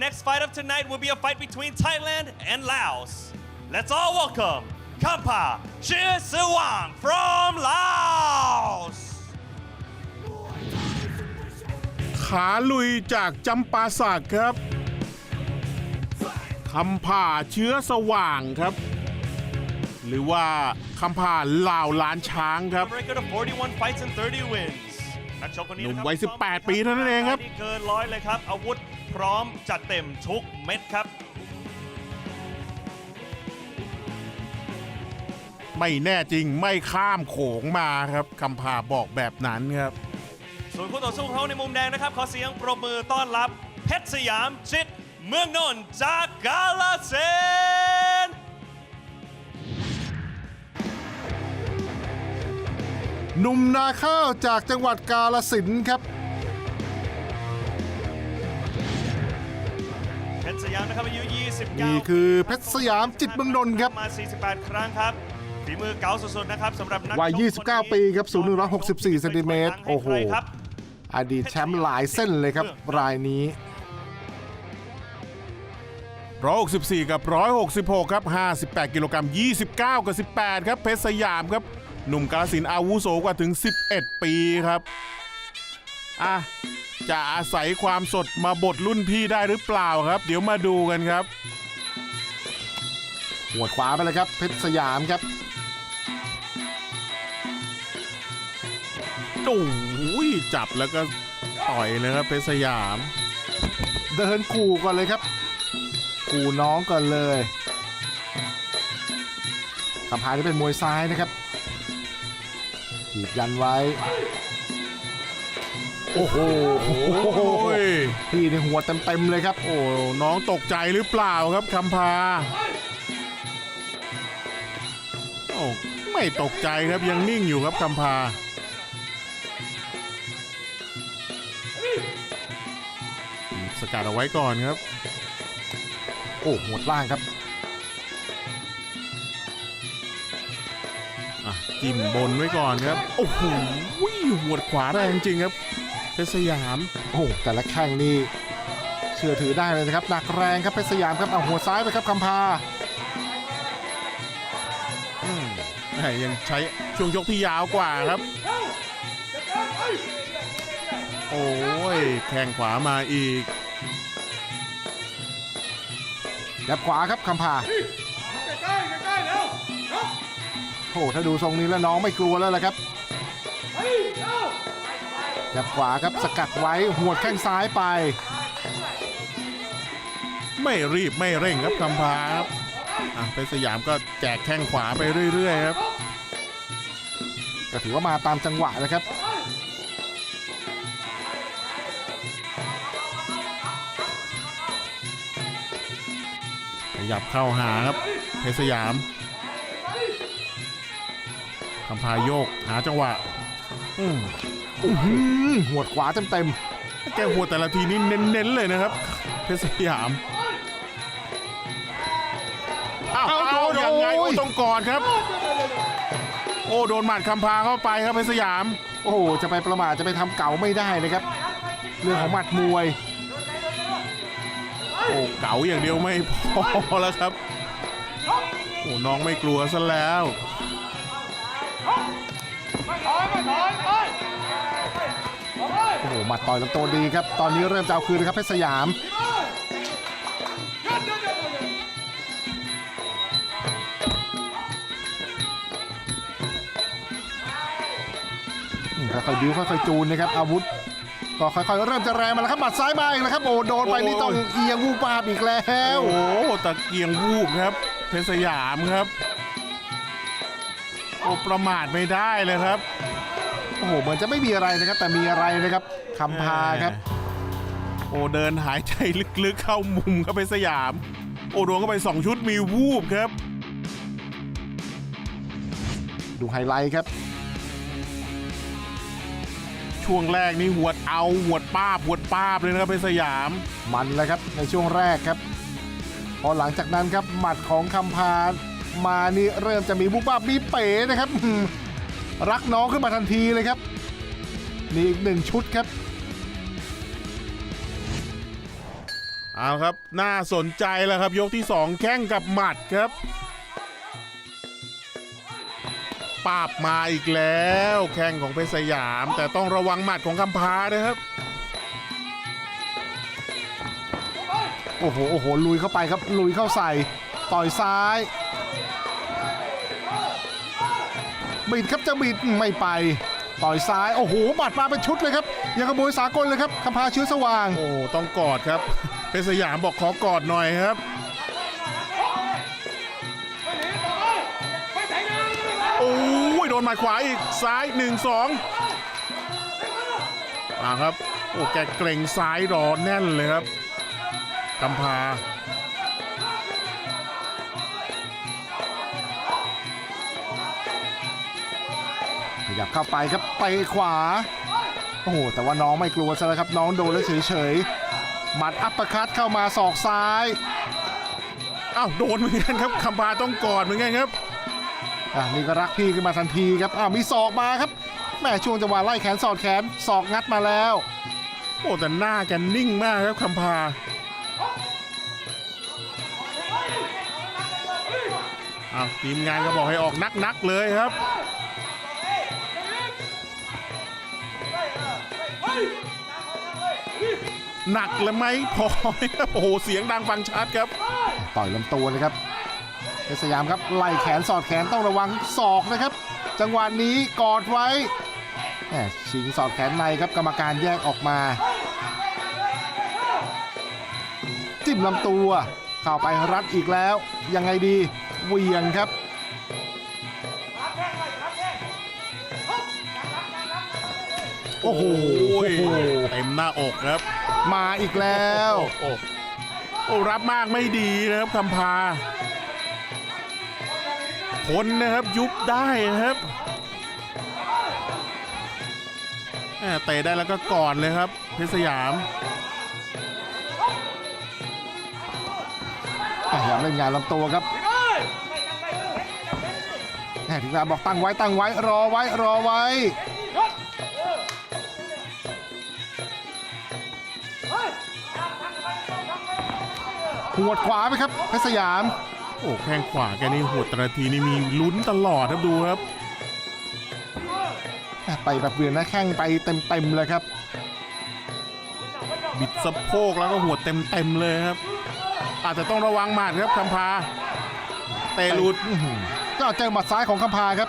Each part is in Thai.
next fight of tonight will be a fight between Thailand and Laos. Let's all welcome Kampa Chisawang from Laos. ขาลุยจากจำปาสักครับคำผ่าเชื้อสว่างครับ หรือว่าคำผ่าลาวล้านช้างครับ A record of 41 fights and 30 wins. นักชกคนนี้หนุ่มนะครับวัยซ้อ18 ปีเท่านั้นเองครับที่เกินร้อยเลยครับ อาวุธ พร้อมจัดเต็มทุกเม็ดครับ ไม่แน่จริงไม่ข้ามโขงมาครับคำผ่าบอกแบบนั้นครับ ส่วนคู่ต่อสู้ของเขาในมุมแดงนะครับ ขอเสียงปรบมือต้อนรับ เพชรสยามจิตรเมืองนนท์จากกาลเซนธุ์หนุ่มนาข้าวจากจังหวัดกาลสินธุ์ครับ ชรสยามนะครับอายุ29นี่คือเพชรสยามจิตรเมืองนนท์ครับมา 48 ครั้งครับฝีมือเก๋าสุดๆนะครับสำหรับนักวัยชกคนนี้29 ปีครับสูง164เซนติเมตรโอ้โหไม่เคยครับอดีตแชมป์หลายเส้นเลยครับรายนี้164 กับ 166 ครับ 58 กิโลกรัม 29 กับ 18 ครับ เพชรสยามครับ หนุ่มกาลสินธุ์อาวุโสกว่าถึง 11 ปีครับ อะจะอาศัยความสดมาบดรุ่นพี่ได้หรือเปล่าครับ เดี๋ยวมาดูกันครับ หัวดขวาไปเลยครับเพชรสยามครับโอ้ยจับแล้วก็ต่อยเลยครับเพชรสยาม เดินขู่ก่อนเลยครับขู่น้องก่อนเลยคำพานี่เป็นมวยซ้ายนะครับถีบยันไว้ โอ้โหโอ้ยพี่ในหัวเต็มๆเลยครับ โอ้น้องตกใจหรือเปล่าครับคำพาโอ้ไม่ตกใจครับยังนิ่งอยู่ครับคำพาสกัดเอาไว้ก่อนครับ โอ้หัวดล่างครับอะจิ้มบนไว้ก่อนครับ โอ้โหหัวดขวาแรงจริงครับ เพชรสยาม โอ้แต่ละแข้งนี่เชื่อถือได้เลยนะครับหนักแรงครับเพชรสยามครับเอาหัวซ้ายไปครับคำพาแต่ยังใช้ช่วงยกที่ยาวกว่าครับ โอ้ยแข้งขวามาอีกยับขวาครับคำพาโอ้ถ้าดูทรงนี้แล้วน้องไม่กลัวแล้วละครับ ยับขวาครับสกัดไว้หัวดแข้งซ้ายไป ไม่รีบไม่เร่งครับคำพาครับอะเพชรสยามก็แจกแข้งขวาไปเรื่อยๆครับก็ถือว่ามาตามจังหวะนะครับขยับเข้าหาครับเพชรสยามคำพาโยกหาจังหวะ อืมอื้อหือหัวดขวาเต็มแกหัวแต่ละทีนี่เน้นๆเลยนะครับ เพชรสยามอ้าวอ้าวยังไงโอ้ต้องกอดครับ โอ้โดนหมัดคำพาเข้าไปครับเพชรสยามๆโอ้โหจะไปประมาทจะไปทำเก่าไม่ได้นะครับ เรื่องของหมัดมวย โอ้เก๋าอย่างเดียวไม่พอแล้วครับ โอ้น้องไม่กลัวซะแล้ว โอ้โหหมัดต่อยลำตัวดีครับ ตอนนี้เริ่มจะเอาคืนนะครับเพชรสยามอืมค่อยๆบิ้วค่อยๆจูนนะครับ อาวุธ ก็ค่อยๆ เริ่มจะแรงมาแล้วครับหมัดซ้ายมาอีกแล้วครับ โอ้โดนไปนี่ต้องเอียงวูบวาบอีกแล้ว โอ้ตะเกียงวูบครับ เพชรสยามครับ โอ้ประมาทไม่ได้เลยครับ โอ้โหเหมือนจะไม่มีอะไรนะครับ แต่มีอะไรนะครับคำพาครับ โอ้เดินหายใจลึกๆเข้ามุมเข้าไปสยาม โอ้โดนเข้าไปสองชุดมีวูบครับ ดูไฮไลท์ครับ ช่วงแรกนี่หวดเอาหวดป้าบหวดป้าบเลยนะครับเพชรสยาม มันเลยครับในช่วงแรกครับ พอหลังจากนั้นครับหมัดของคำพามานี่เริ่มจะมีบุบบ้าบมีเป๋นะครับอืม รักน้องขึ้นมาทันทีเลยครับนี่อีกหนึ่งชุดครับ เอาครับ น่าสนใจแล้วครับ ยกที่ 2 แข้งกับหมัดครับปราบมาอีกแล้ว แข้งของเพชรสยาม แต่ต้องระวังหมัดของคำพานะครับ โอ้โห โอ้โห ลุยเข้าไปครับ ลุยเข้าใส่ ต่อยซ้าย บิดครับจะบิดไม่ไปต่อยซ้าย โอ้โหหมัดมาเป็นชุดเลยครับยังกระบวยสากลเลยครับคำพาเชื้อสว่าง โอ้ต้องกอดครับ เพชรสยามบอกขอกอดหน่อยครับโอ้ยโดนหมัดขวาอีกซ้าย1 2มาครับโอ้แกเกรงซ้ายรอแน่นเลยครับกำพา ยับเข้าไปครับเตะขวา โอ้โห แต่ว่าน้องไม่กลัวซะแล้วครับ น้องโดนแล้วเฉยๆหมัดอัปเปอร์คัตเข้ามาศอกซ้ายอ้าวโดนเหมือนกันครับคำพาต้องกอดเหมือนกันครับอะนี่ก็รักพี่ขึ้นมาทันทีครับอ้าวมีศอกมาครับแม่ช่วงจังหวะไล่แขนสอดแขนศอกงัดมาแล้วโอ้แต่หน้าแกนิ่งมากครับคำพาอ้าวทีมงานก็บอกให้ออกนักๆเลยครับ หนักเลยไหมพอโอ้โหเสียงดังฟังชัดครับ ต่อยลำตัวนะครับเพชรสยามครับไล่แขนสอดแขนต้องระวังศอกนะครับ จังหวะนี้กอดไว้ชิงสอดแขนในครับกรรมการแยกออกมา จิ้มลำตัวเข้าไปรัดอีกแล้ว ยังไงดีเวียงครับ โอ้โหโอ้ยโอ้โหเต็มหน้าอกครับ มาอีกแล้วโอ้โอ้รับมากไม่ดีนะครับคำพาคนนะครับยุบได้นะครับแหม่เตะได้แล้วก็กอดเลยครับ เพชรสยามพยายามเล่นงานลำตัวครับแหม่ถึงเวลาบอกตั้งไว้ตั้งไว้รอไว้รอไว้ หัวดขวาไปครับเพชรสยาม โอ้แข้งขวาแกนี่หัวแตะทีนี่มีลุ้นตลอดครับดูครับ ไปแบบเวียนหน้าแข้งไปเต็มๆเลยครับ บิดสะโพกแล้วก็หัวเต็มๆเลยครับ อาจจะต้องระวังหมัดครับคำพาเตะหลุดอื้อหือก็เจอหมัดซ้ายของคำพาครับ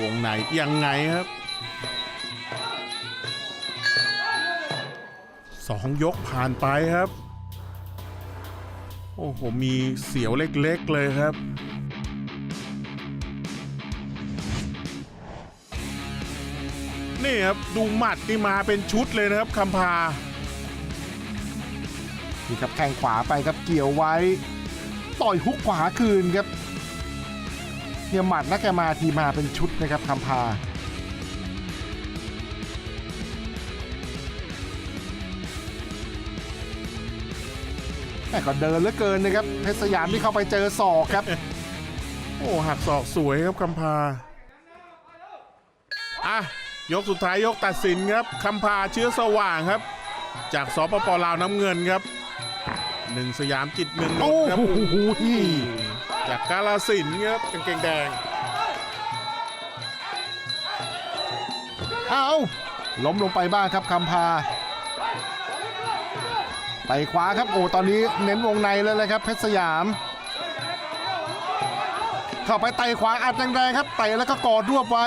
วงไหนยังไงครับ สองยกผ่านไปครับ โอ้โห มีเสียวเล็กๆเลยครับ นี่ครับ ดูหมัดนี่มาเป็นชุดเลยนะครับคำพานี่ครับแข้งขวาไปครับเกี่ยวไว้ ต่อยฮุกขวาคืนครับเนี่ยหมัดนักแกมาทีมาเป็นชุดนะครับคำพา แม่ก็เดินเหลือเกินนะครับเพชรสยามที่เข้าไปเจอศอกครับ โอ้หักศอกสวยครับคำพาอะยกสุดท้ายยกตัดสินครับคำพาเชื้อสว่างครับ จากสปปลาวน้ำเงินครับหนึ่งสยามจิตเมืองนนโอ้ท์ครับโหจากกาลสินธุ์ครับกางเกงแดงเอาล้มลงไปบ้างครับคำพา ไปขวาครับโอ้ตอนนี้เน้นวงในเลยเลยครับเพชรสยาม เข้าไปไต่ขวาอัดแรงๆครับไต่แล้วก็กอดรวบไว้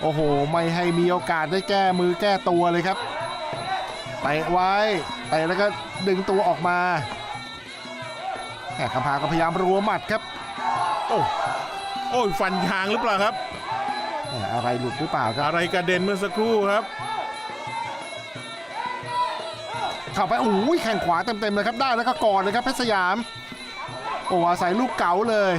โอ้โห ไม่ให้มีโอกาสได้แก้มือแก้ตัวเลยครับไต่ไว้ไต่แล้วก็ดึงตัวออกมาแหมคำพาก็พยายามรัวหมัดครับ โอ้โอ้ยฟันยางหรือเปล่าครับแหมอะไรหลุดหรือเปล่าครับ อะไรกระเด็นเมื่อสักครู่ครับ เข้าไปโอ้ยแข่งขวาเต็มๆเลยครับได้แล้วก็กอดเลยครับเพชรสยาม โอ้อาศัยลูกเก๋าเลย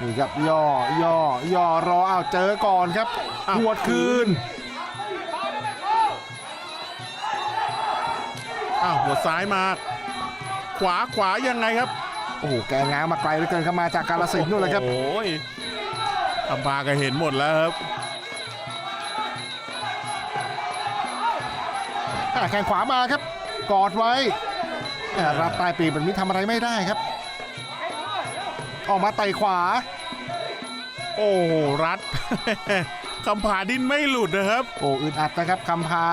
นี่ครับย่อย่อย่อรออ้าวเจอก่อนครับอ้าวหวดคืนอ้าวหัวซ้ายมา ขวาขวายังไงครับ โอ้โหแกง้างมาไกลเหลือเกินครับมาจากกาลสินธุ์นู่นเลยครับโอ้ยคำพาก็เห็นหมดแล้วครับ แข้งขวามาครับ กอดไว้อะรับใต้ปีกแบบนี้ทำอะไรไม่ได้ครับ ออกมาไต่ขวา โอ้โหรัดคำผาดิ้นไม่หลุดนะครับ โอ้อึดอัดนะครับคำพา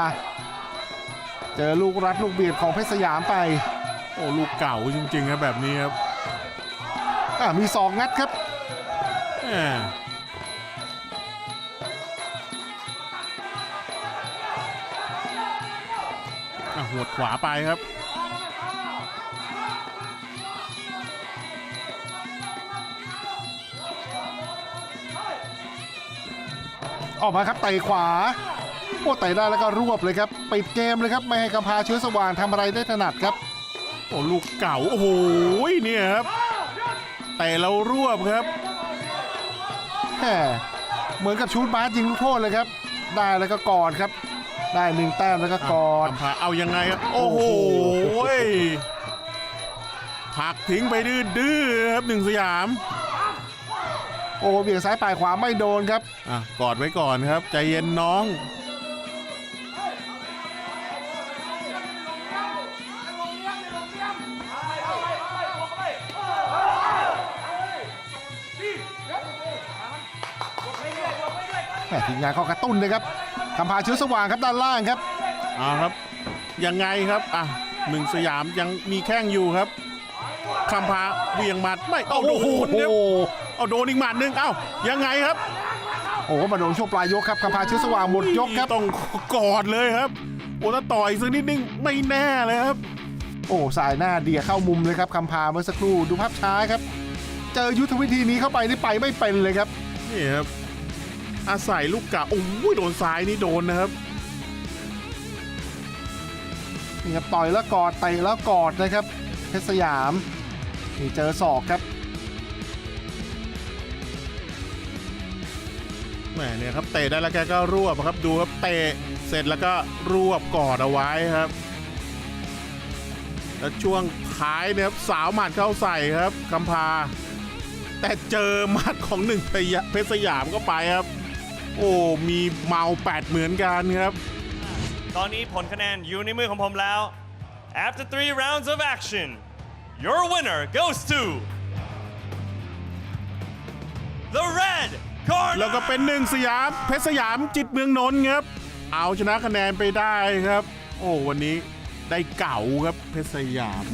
เจอลูกรัดลูกเบียดของเพชรสยามไป โอ้ลูกเก่าจริงๆครับแบบนี้ครับอะมีสองงัดครับ วดขวาไปครับ ออกมาครับไต่ขวาโอ้ไต่ได้แล้วก็รวบเลยครับปิดเกมเลยครับไม่ให้คำพาเชื้อสว่างทำอะไรได้ถนัดครับ โอ้ลูกเก่า โอ้โหเนี่ยครับแต่เรารวบครับแหมเหมือนกับชูดบาสยิงลูกโทษเลยครับ ได้แล้วก็กอดครับ ได้หนึ่งแต้มแล้วก็กอดคำพาเอายังไงครับ โอ้โหผลักทิ้งไปดื้อๆครับหนึ่งสยามโอ้เบี่ยงซ้ายปลายขวาไม่โดนครับ อะกอดไว้ก่อนครับ ใจเย็นน้อง แหม่ทีมงานเขากระตุ้นเลยครับ คำพาเชื้อสว่างครับด้านล่างครับเอาครับยังไงครับอะหนึ่งสยามยังมีแข้งอยู่ครับคำพาเวียงหมัดไม่เอาโดโอ้โหนครับเอาโดนอีกหมัดหนึ่งเอ้ายังไงครับ โอ้โหมาโดนช่วงปลายยกครับคำพาเชื้อสว่างหมดยกครับต้องกอดเลยครับโอ้ถ้าต่อยสักนิดนึงไม่แน่เลยครับ โอ้สายหน้าเดียเข้ามุมเลยครับคำพาเมื่อสักครู่ดูภาพช้าครับ เจอยุทธวิธีนี้เข้าไปนี่ไปไม่เป็นเลยครับนี่ครับ อาศัยลูกกะโอ้ยโดนซ้ายนี่โดนนะครับนี่ครับต่อยแล้วกอดเตะแล้วกอดนะครับเพชรสยามนี่เจอศอกครับแหมเนี่ยครับเตะได้แล้วแกก็รวบครับดูครับเตะเสร็จแล้วก็รวบกอดเอาไว้ครับ แล้วช่วงท้ายเนี่ยครับสาวหมัดเข้าใส่ครับกำพา แต่เจอหมัดของหนึ่งเพชรสยามก็ไปครับ โอ้มีเมาแปดเหมือนกันครับ ตอนนี้ผลคะแนนอยู่ในมือของผมแล้ว After three rounds of action your winner goes to the red corner แล้วก็เป็นหนึ่งสยามเพชรสยามจิตเมืองนนท์ครับ เอาชนะคะแนนไปได้ครับ โอ้วันนี้ได้เก่าครับเพชรสยาม